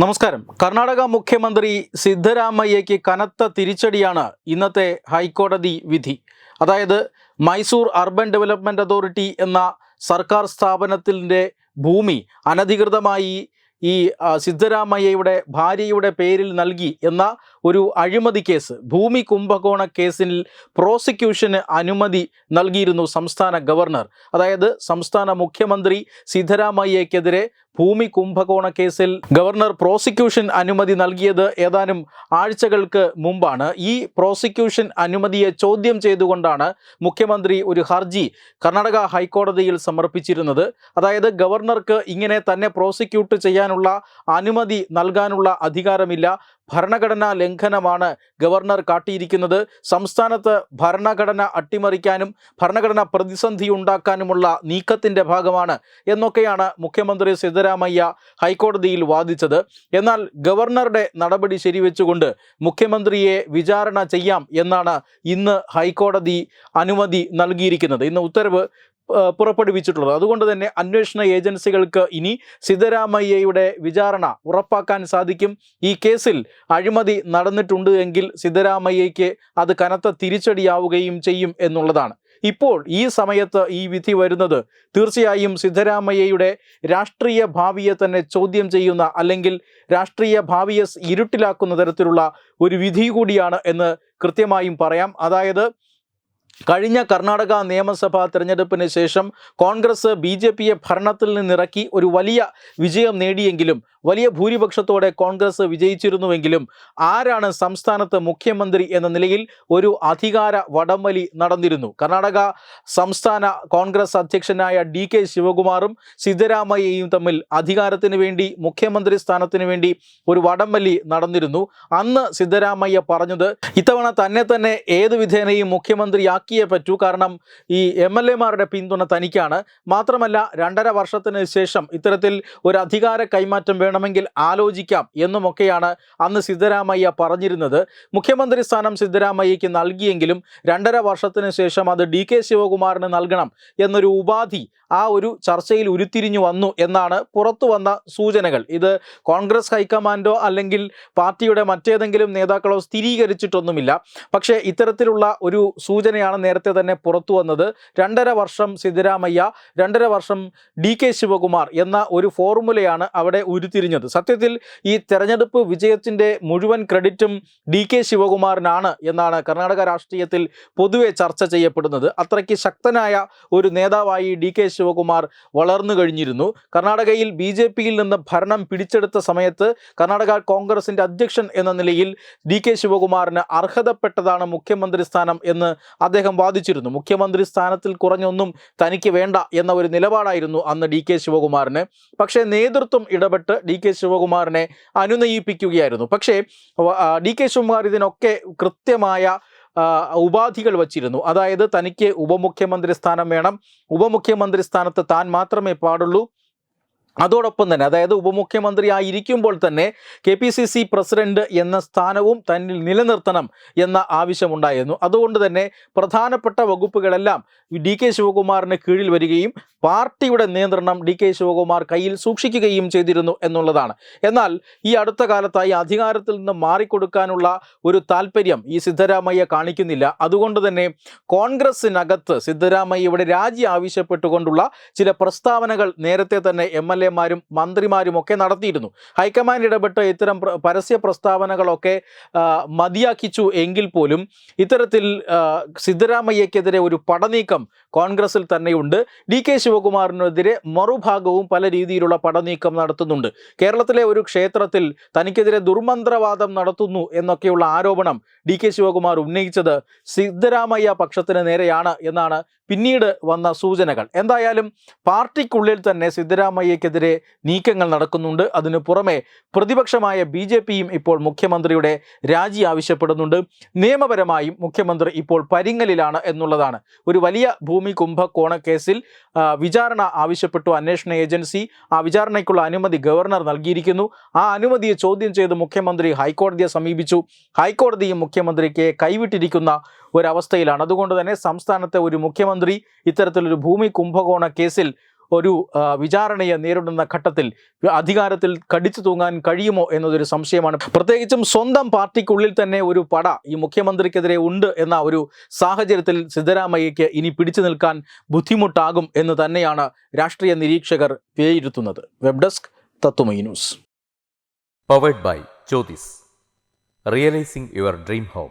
നമസ്കാരം. കർണാടക മുഖ്യമന്ത്രി സിദ്ധരാമയ്യയ്ക്ക് കനത്ത തിരിച്ചടിയാണ് ഇന്നത്തെ ഹൈക്കോടതി വിധി. അതായത് മൈസൂർ അർബൻ ഡെവലപ്മെന്റ് അതോറിറ്റി എന്ന സർക്കാർ സ്ഥാപനത്തിന്റെ ഭൂമി അനധികൃതമായി ഈ സിദ്ധരാമയ്യയുടെ ഭാര്യയുടെ പേരിൽ നൽകി എന്ന ഒരു അഴിമതി കേസ്. ഭൂമി കുംഭകോണ കേസിൽ പ്രോസിക്യൂഷന് അനുമതി നൽകിയിരുന്നു സംസ്ഥാന ഗവർണർ. അതായത് സംസ്ഥാന മുഖ്യമന്ത്രി സിദ്ധരാമയ്യക്കെതിരെ ഭൂമി കുംഭകോണ കേസിൽ ഗവർണർ പ്രോസിക്യൂഷൻ അനുമതി നൽകിയത് ഏതാനും ആഴ്ചകൾക്ക് മുമ്പാണ്. ഈ പ്രോസിക്യൂഷൻ അനുമതിയെ ചോദ്യം ചെയ്തുകൊണ്ടാണ് മുഖ്യമന്ത്രി ഒരു ഹർജി കർണാടക ഹൈക്കോടതിയിൽ സമർപ്പിച്ചിരുന്നത്. അതായത് ഗവർണർക്ക് ഇങ്ങനെ തന്നെ പ്രോസിക്യൂട്ട് ചെയ്യാനുള്ള അനുമതി നൽകാനുള്ള അധികാരമില്ല. ഭരണഘടനാ ലംഘനമാണ് ഗവർണർ കാട്ടിയിരിക്കുന്നത്. സംസ്ഥാനത്ത് ഭരണഘടന അട്ടിമറിക്കാനും ഭരണഘടന പ്രതിസന്ധി ഉണ്ടാക്കാനുമുള്ള നീക്കത്തിന്റെ ഭാഗമാണ് എന്നൊക്കെയാണ് മുഖ്യമന്ത്രി സിദ്ധരാമയ്യ ഹൈക്കോടതിയിൽ വാദിച്ചത്. എന്നാൽ ഗവർണറുടെ നടപടി ശരിവെച്ചുകൊണ്ട് മുഖ്യമന്ത്രിയെ വിചാരണ ചെയ്യാം എന്നാണ് ഇന്ന് ഹൈക്കോടതി അനുമതി നൽകിയിരിക്കുന്നത്. ഇന്ന് ഉത്തരവ് പുറപ്പെടുവിച്ചിട്ടുള്ളത്. അതുകൊണ്ട് തന്നെ അന്വേഷണ ഏജൻസികൾക്ക് ഇനി സിദ്ധരാമയ്യയുടെ വിചാരണ ഉറപ്പാക്കാൻ സാധിക്കും. ഈ കേസിൽ അഴിമതി നടന്നിട്ടുണ്ട് എങ്കിൽ സിദ്ധരാമയ്യയ്ക്ക് അത് കനത്ത തിരിച്ചടിയാവുകയും ചെയ്യും എന്നുള്ളതാണ്. ഇപ്പോൾ ഈ സമയത്ത് ഈ വിധി വരുന്നത് തീർച്ചയായും സിദ്ധരാമയ്യയുടെ രാഷ്ട്രീയ ഭാവിയെ തന്നെ ചോദ്യം ചെയ്യുന്ന അല്ലെങ്കിൽ രാഷ്ട്രീയ ഭാവിയെ ഇരുട്ടിലാക്കുന്ന തരത്തിലുള്ള ഒരു വിധി കൂടിയാണ് എന്ന് കൃത്യമായും പറയാം. അതായത് കഴിഞ്ഞ കർണാടക നിയമസഭാ തെരഞ്ഞെടുപ്പിന് ശേഷം കോൺഗ്രസ് ബി ജെ പിയെ ഭരണത്തിൽ നിന്നിറക്കി ഒരു വലിയ വിജയം നേടിയെങ്കിലും വലിയ ഭൂരിപക്ഷത്തോടെ കോൺഗ്രസ് വിജയിച്ചിരുന്നുവെങ്കിലും ആരാണ് സംസ്ഥാനത്ത് മുഖ്യമന്ത്രി എന്ന നിലയിൽ ഒരു അധികാര വടംവലി നടന്നിരുന്നു. കർണാടക സംസ്ഥാന കോൺഗ്രസ് അധ്യക്ഷനായ ഡി കെ ശിവകുമാറും സിദ്ധരാമയ്യയും തമ്മിൽ അധികാരത്തിന് വേണ്ടി മുഖ്യമന്ത്രി സ്ഥാനത്തിന് വേണ്ടി ഒരു വടംവലി നടന്നിരുന്നു. അന്ന് സിദ്ധരാമയ്യ പറഞ്ഞത് ഇത്തവണ തന്നെ തന്നെ ഏത് വിധേനയും മുഖ്യമന്ത്രിയാക്കിയേ പറ്റൂ. കാരണം ഈ എം എൽ എമാരുടെ പിന്തുണ തനിക്കാണ്. മാത്രമല്ല രണ്ടര വർഷത്തിന് ശേഷം ഇത്തരത്തിൽ ഒരു അധികാര കൈമാറ്റം വേണമെങ്കിൽ ആലോചിക്കാം എന്നുമൊക്കെയാണ് അന്ന് സിദ്ധരാമയ്യ പറഞ്ഞിരുന്നത്. മുഖ്യമന്ത്രി സ്ഥാനം സിദ്ധരാമയ്യയ്ക്ക് നൽകിയെങ്കിലും രണ്ടര വർഷത്തിന് ശേഷം അത് ഡി കെ ശിവകുമാറിന് നൽകണം എന്നൊരു ഉപാധി ആ ഒരു ചർച്ചയിൽ ഉരുത്തിരിഞ്ഞു വന്നു എന്നാണ് പുറത്തു വന്ന സൂചനകൾ. ഇത് കോൺഗ്രസ് ഹൈക്കമാൻഡോ അല്ലെങ്കിൽ പാർട്ടിയുടെ മറ്റേതെങ്കിലും നേതാക്കളോ സ്ഥിരീകരിച്ചിട്ടൊന്നുമില്ല. പക്ഷേ ഇത്തരത്തിലുള്ള ഒരു സൂചനയാണ് നേരത്തെ തന്നെ പുറത്തു വന്നത്. രണ്ടര വർഷം സിദ്ധരാമയ്യ രണ്ടര വർഷം ഡി കെ ശിവകുമാർ എന്ന ഒരു ഫോർമുലയാണ് അവിടെ ഉരുത്തിരിഞ്ഞത്. സത്യത്തിൽ ഈ തെരഞ്ഞെടുപ്പ് വിജയത്തിന്റെ മുഴുവൻ ക്രെഡിറ്റും ഡി കെ ശിവകുമാറിനാണ് എന്നാണ് കർണാടക രാഷ്ട്രീയത്തിൽ പൊതുവെ ചർച്ച ചെയ്യപ്പെടുന്നത്. അത്രയ്ക്ക് ശക്തനായ ഒരു നേതാവായി ഡി കെ ശിവകുമാർ വളർന്നു കഴിഞ്ഞിരുന്നു. കർണാടകയിൽ ബി ജെ പിയിൽ നിന്ന് ഭരണം പിടിച്ചെടുത്ത സമയത്ത് കർണാടക കോൺഗ്രസിന്റെ അധ്യക്ഷൻ എന്ന നിലയിൽ ഡി കെ ശിവകുമാറിന് അർഹതപ്പെട്ടതാണ് മുഖ്യമന്ത്രി സ്ഥാനം എന്ന് അദ്ദേഹം വാദിച്ചിരുന്നു. മുഖ്യമന്ത്രി സ്ഥാനത്തിൽ കുറഞ്ഞൊന്നും തനിക്ക് വേണ്ട എന്ന ഒരു നിലപാടായിരുന്നു അന്ന് ഡി കെ ശിവകുമാറിന്. പക്ഷേ നേതൃത്വം ഇടപെട്ട് ഡി കെ ശിവകുമാറിനെ അനുനയിപ്പിക്കുകയായിരുന്നു. പക്ഷേ ഡി കെ ശിവകുമാർ ഇതിനൊക്കെ കൃത്യമായ ഉപാധികൾ വച്ചിരുന്നു. അതായത് തനിക്ക് ഉപമുഖ്യമന്ത്രി സ്ഥാനം വേണം. ഉപമുഖ്യമന്ത്രി സ്ഥാനത്ത് താൻ മാത്രമേ പാടുള്ളൂ. അതോടൊപ്പം തന്നെ അതായത് ഉപമുഖ്യമന്ത്രി ആയിരിക്കുമ്പോൾ തന്നെ K P C C president എന്ന സ്ഥാനവും തന്നിൽ നിലനിർത്തണം എന്ന ആവശ്യമുണ്ടായിരുന്നു. അതുകൊണ്ട് തന്നെ പ്രധാനപ്പെട്ട വകുപ്പുകളെല്ലാം ഡി കെ ശിവകുമാറിന് കീഴിൽ വരികയും പാർട്ടിയുടെ നിയന്ത്രണം ഡി കെ ശിവകുമാർ കയ്യിൽ സൂക്ഷിക്കുകയും ചെയ്തിരുന്നു എന്നുള്ളതാണ്. എന്നാൽ ഈ അടുത്ത കാലത്തായി അധികാരത്തിൽ നിന്ന് മാറിക്കൊടുക്കാനുള്ള ഒരു താല്പര്യം ഈ സിദ്ധരാമയ്യ കാണിക്കുന്നില്ല. അതുകൊണ്ട് തന്നെ കോൺഗ്രസിനകത്ത് സിദ്ധരാമയ്യയുടെ രാജി ആവശ്യപ്പെട്ടുകൊണ്ടുള്ള ചില പ്രസ്താവനകൾ നേരത്തെ തന്നെ എം എൽ എമാരും മന്ത്രിമാരും ഒക്കെ നടത്തിയിരുന്നു. ഹൈക്കമാൻഡ് ഇടപെട്ട് ഇത്തരം പരസ്യ പ്രസ്താവനകളൊക്കെ മതിയാക്കിച്ചു എങ്കിൽ പോലും ഇത്തരത്തിൽ സിദ്ധരാമയ്യക്കെതിരെ ഒരു പടനീക്കം കോൺഗ്രസിൽ തന്നെയുണ്ട്. ഡി കെ ശിവകുമാറിനെതിരെ മറുഭാഗവും പല രീതിയിലുള്ള പടനീക്കം നടത്തുന്നുണ്ട്. കേരളത്തിലെ ഒരു ക്ഷേത്രത്തിൽ തനിക്കെതിരെ ദുർമന്ത്രവാദം നടത്തുന്നു എന്നൊക്കെയുള്ള ആരോപണം ഡി കെ ശിവകുമാർ ഉന്നയിച്ചത് സിദ്ധരാമയ്യ പക്ഷത്തിന് നേരെയാണ് എന്നാണ് പിന്നീട് വന്ന സൂചനകൾ. എന്തായാലും പാർട്ടിക്കുള്ളിൽ തന്നെ സിദ്ധരാമയ്യക്കെതിരെ നീക്കങ്ങൾ നടക്കുന്നുണ്ട്. അതിനു പുറമെ പ്രതിപക്ഷമായ ബി ജെ പിയും ഇപ്പോൾ മുഖ്യമന്ത്രിയുടെ രാജി ആവശ്യപ്പെടുന്നുണ്ട്. നിയമപരമായും മുഖ്യമന്ത്രി ഇപ്പോൾ പരിങ്ങലിലാണ് എന്നുള്ളതാണ്. ഒരു വലിയ ഭൂമി കുംഭകോണ കേസിൽ വിചാരണ ആവശ്യപ്പെട്ടു അന്വേഷണ ഏജൻസി. ആ വിചാരണയ്ക്കുള്ള അനുമതി ഗവർണർ നൽകിയിരിക്കുന്നു. ആ അനുമതിയെ ചോദ്യം ചെയ്ത് മുഖ്യമന്ത്രി ഹൈക്കോടതിയെ സമീപിച്ചു. ഹൈക്കോടതിയും മുഖ്യമന്ത്രിക്ക് കൈവിട്ടിരിക്കുന്ന ഒരവസ്ഥയിലാണ്. അതുകൊണ്ട് തന്നെ സംസ്ഥാനത്തെ ഒരു മുഖ്യമന്ത്രി ഇത്തരത്തിലൊരു ഭൂമി കുംഭകോണ കേസിൽ ഒരു വിചാരണയെ നേരിടുന്ന ഘട്ടത്തിൽ അധികാരത്തിൽ കടിച്ചു തൂങ്ങാൻ കഴിയുമോ എന്നതൊരു സംശയമാണ്. പ്രത്യേകിച്ചും സ്വന്തം പാർട്ടിക്കുള്ളിൽ തന്നെ ഒരു പട ഈ മുഖ്യമന്ത്രിക്കെതിരെ ഉണ്ട് എന്ന ഒരു സാഹചര്യത്തിൽ സിദ്ധരാമയ്യയ്ക്ക് ഇനി പിടിച്ചു നിൽക്കാൻ ബുദ്ധിമുട്ടാകും എന്ന് തന്നെയാണ് രാഷ്ട്രീയ നിരീക്ഷകർ വിലയിരുത്തുന്നത്. Web desk Tatwamayi news. Powered by Jyothis realising your dream home